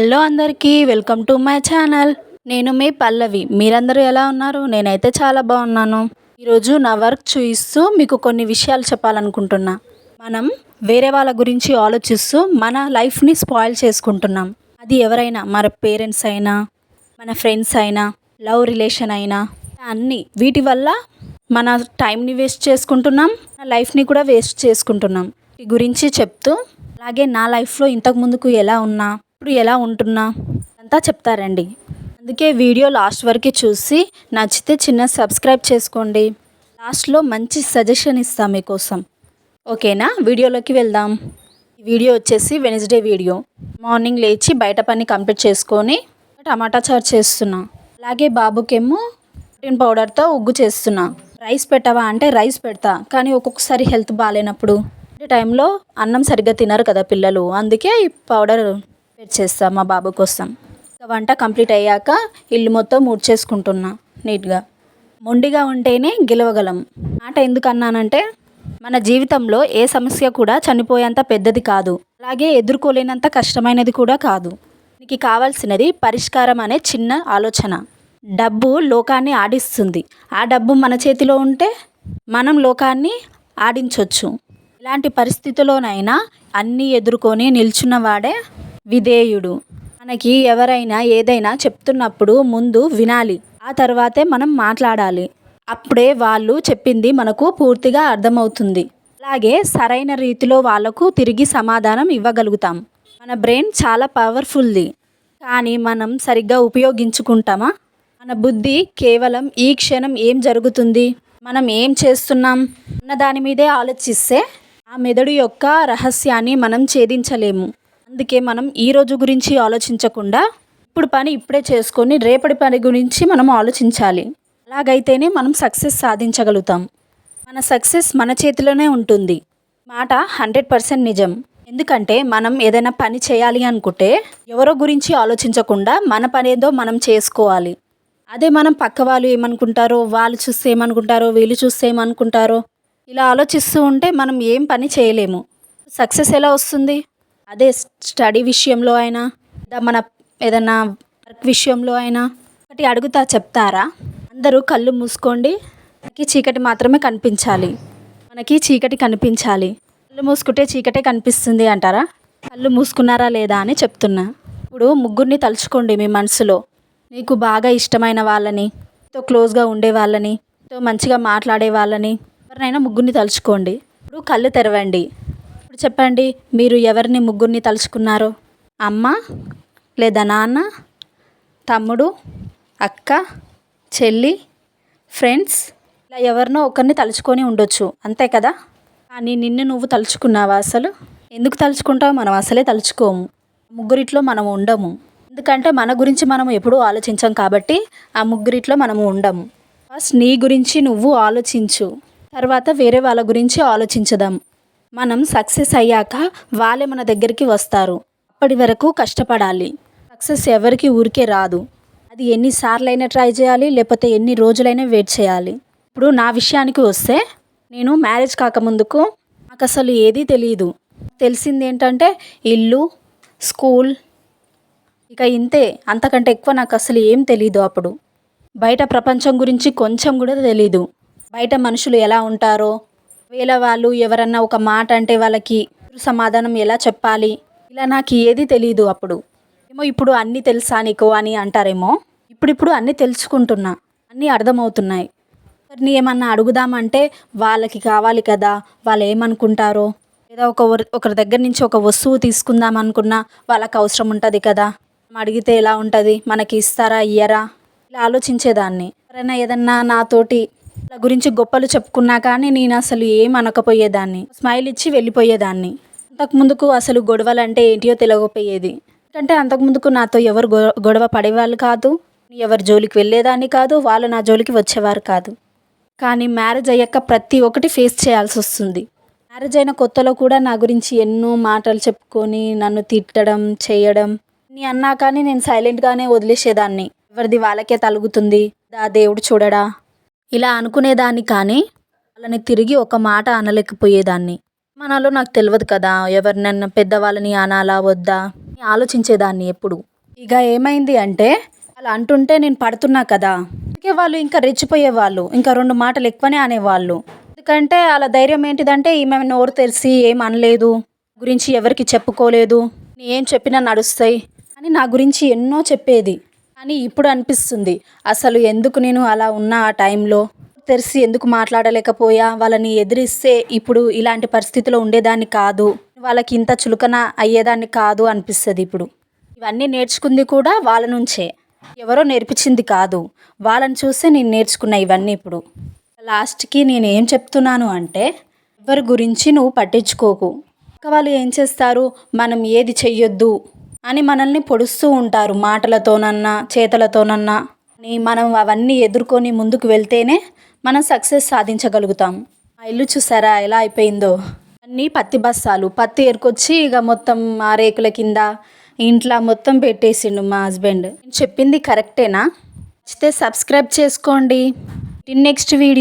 Hello అందరికీ welcome to my channel. నేను మీ పల్లవి. మీరందరూ ఎలా ఉన్నారు? నేనైతే చాలా బాగున్నాను. ఈరోజు నా వర్క్ చూపిస్తూ మీకు కొన్ని విషయాలు చెప్పాలనుకుంటున్నా. మనం వేరే వాళ్ళ గురించి ఆలోచిస్తూ మన లైఫ్ని స్పాయిల్ చేసుకుంటున్నాం. అది ఎవరైనా మన పేరెంట్స్ అయినా మన ఫ్రెండ్స్ అయినా లవ్ రిలేషన్ అయినా అన్నీ వీటి వల్ల మన టైంని వేస్ట్ చేసుకుంటున్నాం మన లైఫ్ని కూడా వేస్ట్ చేసుకుంటున్నాం. ఈ గురించి చెప్తూ అలాగే నా లైఫ్లో ఇంతకు ముందుకు ఎలా ఉన్నా ఇప్పుడు ఎలా ఉంటున్నా? అంతా చెప్తారండి. అందుకే వీడియో లాస్ట్ వరకు చూసి నచ్చితే చిన్న సబ్స్క్రైబ్ చేసుకోండి. లాస్ట్లో మంచి సజెషన్ ఇస్తాం మీకోసం. ఓకేనా? వీడియోలోకి వెళ్దాం. ఈ వీడియో వచ్చేసి వెనస్డే వీడియో. మార్నింగ్ లేచి బయట పని కంప్లీట్ చేసుకొని టమాటా చారు చేస్తున్నా. అలాగే బాబుకేమో ప్రోటీన్ పౌడర్తో ఉగ్గు చేస్తున్నా. రైస్ పెట్టవా అంటే రైస్ పెడతా కానీ ఒక్కొక్కసారి హెల్త్ బాగాలేనప్పుడు టైంలో అన్నం సరిగ్గా తినరు కదా పిల్లలు. అందుకే ఈ పౌడర్ చేస్తా మా బాబు కోసం. వంట కంప్లీట్ అయ్యాక ఇల్లు మొత్తం ఊడ్చేసుకుంటున్నా నీట్గా. మొండిగా ఉంటేనే గెలవగలం. మాట ఎందుకు అన్నానంటే మన జీవితంలో ఏ సమస్య కూడా చనిపోయేంత పెద్దది కాదు. అలాగే ఎదుర్కోలేనంత కష్టమైనది కూడా కాదు. నీకు కావాల్సినది పరిష్కారం అనే చిన్న ఆలోచన. డబ్బు లోకాన్ని ఆడిస్తుంది. ఆ డబ్బు మన చేతిలో ఉంటే మనం లోకాన్ని ఆడించవచ్చు ఇలాంటి పరిస్థితిలోనైనా అన్నీ ఎదుర్కొని నిల్చున్నవాడే విధేయుడు. మనకి ఎవరైనా ఏదైనా చెప్తున్నప్పుడు ముందు వినాలి ఆ తర్వాతే మనం మాట్లాడాలి. అప్పుడే వాళ్ళు చెప్పింది మనకు పూర్తిగా అర్థమవుతుంది. అలాగే సరైన రీతిలో వాళ్ళకు తిరిగి సమాధానం ఇవ్వగలుగుతాం. మన బ్రెయిన్ చాలా పవర్ఫుల్ది. కానీ మనం సరిగ్గా ఉపయోగించుకుంటామా? మన బుద్ధి కేవలం ఈ క్షణం ఏం జరుగుతుంది? మనం ఏం చేస్తున్నాం? అన్న దాని మీదే ఆలోచిస్తే ఆ మెదడు యొక్క రహస్యాన్ని మనం ఛేదించలేము. అందుకే మనం ఈ రోజు గురించి ఆలోచించకుండా ఇప్పుడు పని ఇప్పుడే చేసుకొని రేపటి పని గురించి మనం ఆలోచించాలి. అలాగైతేనే మనం సక్సెస్ సాధించగలుగుతాం. మన సక్సెస్ మన చేతిలోనే ఉంటుంది. మాట హండ్రెడ్ పర్సెంట్ నిజం. ఎందుకంటే మనం ఏదైనా పని చేయాలి అనుకుంటే ఎవరో గురించి ఆలోచించకుండా మన పనేదో మనం చేసుకోవాలి. అదే మనం పక్క వాళ్ళు ఏమనుకుంటారో వాళ్ళు చూస్తే ఏమనుకుంటారో వీళ్ళు చూస్తే ఏమనుకుంటారో ఇలా ఆలోచిస్తూ ఉంటే మనం ఏం పని చేయలేము. సక్సెస్ ఎలా వస్తుంది? అదే స్టడీ విషయంలో అయినా లేదా మన ఏదైనా వర్క్ విషయంలో అయినా ఒకటి అడుగుతా చెప్తారా? అందరూ కళ్ళు మూసుకోండి. మనకి చీకటి మాత్రమే కనిపించాలి. మనకి చీకటి కనిపించాలి. కళ్ళు మూసుకుంటే చీకటే కనిపిస్తుంది అంటారా? కళ్ళు మూసుకున్నారా లేదా అని చెప్తున్నా. ఇప్పుడు ముగ్గురిని తలుచుకోండి మీ మనసులో. నీకు బాగా ఇష్టమైన వాళ్ళని తో క్లోజ్గా ఉండే వాళ్ళని తో మంచిగా మాట్లాడే వాళ్ళని ఎవరినైనా ముగ్గురిని తలుచుకోండి. ఇప్పుడు కళ్ళు తెరవండి. చెప్పండి మీరు ఎవరిని ముగ్గురిని తలుచుకున్నారో? అమ్మ లేదా నాన్న? తమ్ముడు? అక్క? చెల్లి? ఫ్రెండ్స్? ఇలా ఎవరినో ఒకరిని తలుచుకొని ఉండొచ్చు అంతే కదా? కానీ నిన్ను నువ్వు తలుచుకున్నావా అసలు? ఎందుకు తలుచుకుంటావు? మనం అసలే తలుచుకోము. ముగ్గురిట్లో మనం ఉండము. ఎందుకంటే మన గురించి మనం ఎప్పుడూ ఆలోచించాం కాబట్టి ఆ ముగ్గురిట్లో మనము ఉండము. ఫస్ట్ నీ గురించి నువ్వు ఆలోచించు. తర్వాత వేరే వాళ్ళ గురించి ఆలోచించదాం. మనం సక్సెస్ అయ్యాక వాళ్ళే మన దగ్గరికి వస్తారు. అప్పటి వరకు కష్టపడాలి. సక్సెస్ ఎవరికి ఊరికే రాదు. అది ఎన్నిసార్లైనా ట్రై చేయాలి లేకపోతే ఎన్ని రోజులైనా వెయిట్ చేయాలి. ఇప్పుడు నా విషయానికి వస్తే నేను మ్యారేజ్ కాకముందుకు నాకు అసలు ఏదీ తెలియదు తెలిసింది ఏంటంటే ఇల్లు స్కూల్ ఇక ఇంతే. అంతకంటే ఎక్కువ నాకు అసలు ఏం తెలియదు అప్పుడు. బయట ప్రపంచం గురించి కొంచెం కూడా తెలీదు. బయట మనుషులు ఎలా ఉంటారో వేళ వాళ్ళు ఎవరన్నా ఒక మాట అంటే వాళ్ళకి సమాధానం ఎలా చెప్పాలి? ఇలా నాకు ఏది తెలియదు అప్పుడు. ఏమో ఇప్పుడు అన్నీ తెలుసా నీకు అని అంటారేమో. ఇప్పుడిప్పుడు అన్నీ తెలుసుకుంటున్నా. అన్నీ అర్థమవుతున్నాయి. ఎవరిని ఏమన్నా అడుగుదామంటే వాళ్ళకి కావాలి కదా వాళ్ళు ఏమనుకుంటారో? లేదా ఒక ఒకరి దగ్గర నుంచి ఒక వస్తువు తీసుకుందాం అనుకున్నా వాళ్ళకి అవసరం ఉంటుంది కదా? అడిగితే ఎలా ఉంటుంది? మనకి ఇస్తారా ఇయ్యరా? ఇలా ఆలోచించేదాన్ని. ఎవరైనా ఏదన్నా నాతోటి వాళ్ళ గురించి గొప్పలు చెప్పుకున్నా కానీ నేను అసలు ఏం అనకపోయేదాన్ని. స్మైల్ ఇచ్చి వెళ్ళిపోయేదాన్ని. అంతకుముందుకు అసలు గొడవలు అంటే ఏంటియో తెలియకపోయేది ఎందుకంటే అంతకుముందుకు నాతో ఎవరు గొ- గొడవ పడేవాళ్ళు కాదు. ఎవరి జోలికి వెళ్ళేదాన్ని కాదు. వాళ్ళు నా జోలికి వచ్చేవారు కాదు. కానీ మ్యారేజ్ అయ్యాక ప్రతి ఒక్కటి ఫేస్ చేయాల్సి వస్తుంది. మ్యారేజ్ అయిన కొత్తలో కూడా నా గురించి ఎన్నో మాటలు చెప్పుకొని నన్ను తిట్టడం చేయడం నీ అన్నా కానీ నేను సైలెంట్గానే వదిలేసేదాన్ని. ఎవరిది వాళ్ళకే తలుగుతుంది. దా దేవుడు చూడడా? ఇలా అనుకునేదాన్ని కానీ వాళ్ళని తిరిగి ఒక మాట అనలేకపోయేదాన్ని. మనలో నాకు తెలియదు కదా ఎవరినన్నా పెద్దవాళ్ళని అనాలా వద్దా ఆలోచించేదాన్ని ఎప్పుడు. ఇక ఏమైంది అంటే అలా అంటుంటే నేను పడుతున్నా కదా. అందుకే వాళ్ళు ఇంకా రెచ్చిపోయేవాళ్ళు ఇంకా రెండు మాటలు ఎక్కువనే అనేవాళ్ళు. ఎందుకంటే వాళ్ళ ధైర్యం ఏంటిదంటే ఈమె నోరు తెలిసి ఏం అనలేదు గురించి ఎవరికి చెప్పుకోలేదు ఏం చెప్పినా నడుస్తాయి అని నా గురించి ఎన్నో చెప్పేది. కానీ ఇప్పుడు అనిపిస్తుంది అసలు ఎందుకు నేను అలా ఉన్నా ఆ టైంలో? తెరిసి ఎందుకు మాట్లాడలేకపోయా? వాళ్ళని ఎదిరిస్తే ఇప్పుడు ఇలాంటి పరిస్థితిలో ఉండేదాన్ని కాదు వాళ్ళకి ఇంత చులకన అయ్యేదాన్ని కాదు అనిపిస్తుంది ఇప్పుడు. ఇవన్నీ నేర్చుకుంది కూడా వాళ్ళ నుంచే. ఎవరో నేర్పించింది కాదు వాళ్ళని చూస్తే నేను నేర్చుకున్నా ఇవన్నీ ఇప్పుడు. లాస్ట్కి నేను ఏం చెప్తున్నాను అంటే ఎవరి గురించి నువ్వు పట్టించుకోకు. పక్క వాళ్ళు ఏం చేస్తారు? మనం ఏది చెయ్యొద్దు. అని మనల్ని పొడుస్తూ ఉంటారు మాటలతోనన్నా చేతలతోనన్నా. అని మనం అవన్నీ ఎదుర్కొని ముందుకు వెళ్తేనే మనం సక్సెస్ సాధించగలుగుతాం. ఆ ఇల్లు చూసారా ఎలా అయిపోయిందో? అన్నీ పత్తి బస్తాలు పత్తి ఏరుకొచ్చి ఇక మొత్తం ఆ రేకుల కింద ఇంట్లో మొత్తం పెట్టేసిండు మా హస్బెండ్. చెప్పింది కరెక్టేనా? నచ్చితే సబ్స్క్రైబ్ చేసుకోండి. Next video.